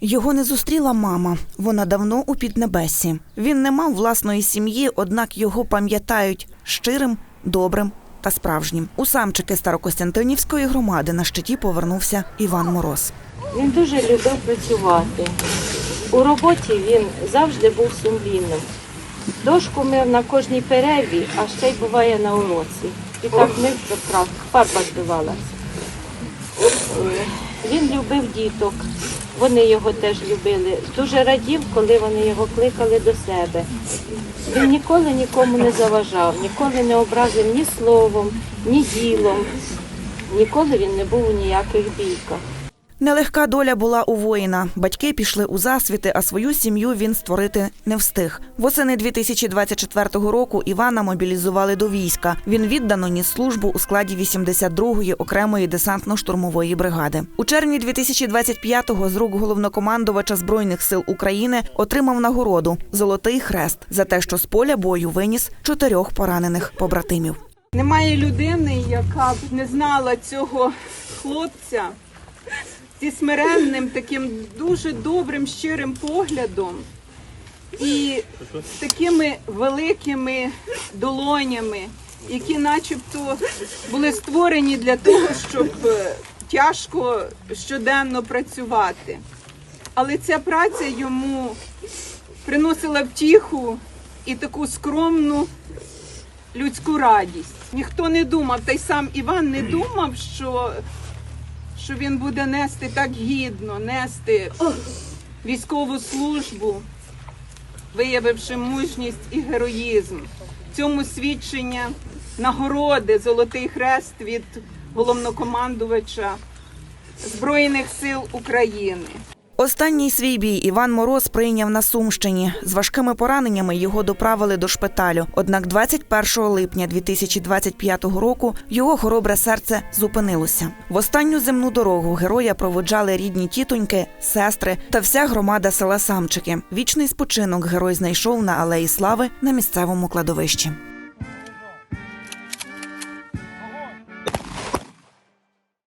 Його не зустріла мама. Вона давно у піднебесі. Він не мав власної сім'ї, однак його пам'ятають щирим, добрим та справжнім. У самчики Старокостянтинівської громади на щиті повернувся Іван Мороз. Він дуже любив працювати. У роботі він завжди був сумлінним. Дошку мив на кожній перерві, а ще й буває на уроці. І так мив, що прав- фарба збивалася. Він любив діток, вони його теж любили. Дуже радів, коли вони його кликали до себе. Він ніколи нікому не заважав, ніколи не образив ні словом, ні ділом. Ніколи він не був у ніяких бійках. Нелегка доля була у воїна. Батьки пішли у засвіти, а свою сім'ю він створити не встиг. Восени 2024 року Івана мобілізували до війська. Він віддано ніс службу у складі 82-ї окремої десантно-штурмової бригади. У червні 2025-го з рук головнокомандувача збройних сил України отримав нагороду Золотий хрест за те, що з поля бою виніс чотирьох поранених побратимів. Немає людини, яка б не знала цього хлопця зі смиренним, таким дуже добрим, щирим поглядом і з такими великими долонями, які начебто були створені для того, щоб е, тяжко щоденно працювати. Але ця праця йому приносила втіху і таку скромну людську радість. Ніхто не думав, та й сам Іван не думав, що, що він буде нести так гідно, нести військову службу, виявивши мужність і героїзм. Цьому свідчення нагороди Золотий Хрест від головнокомандувача Збройних сил України. Останній свій бій Іван Мороз прийняв на Сумщині. З важкими пораненнями його доправили до шпиталю. Однак 21 липня 2025 року його хоробре серце зупинилося. В останню земну дорогу героя проводжали рідні тітоньки, сестри та вся громада села Самчики. Вічний спочинок герой знайшов на алеї слави на місцевому кладовищі.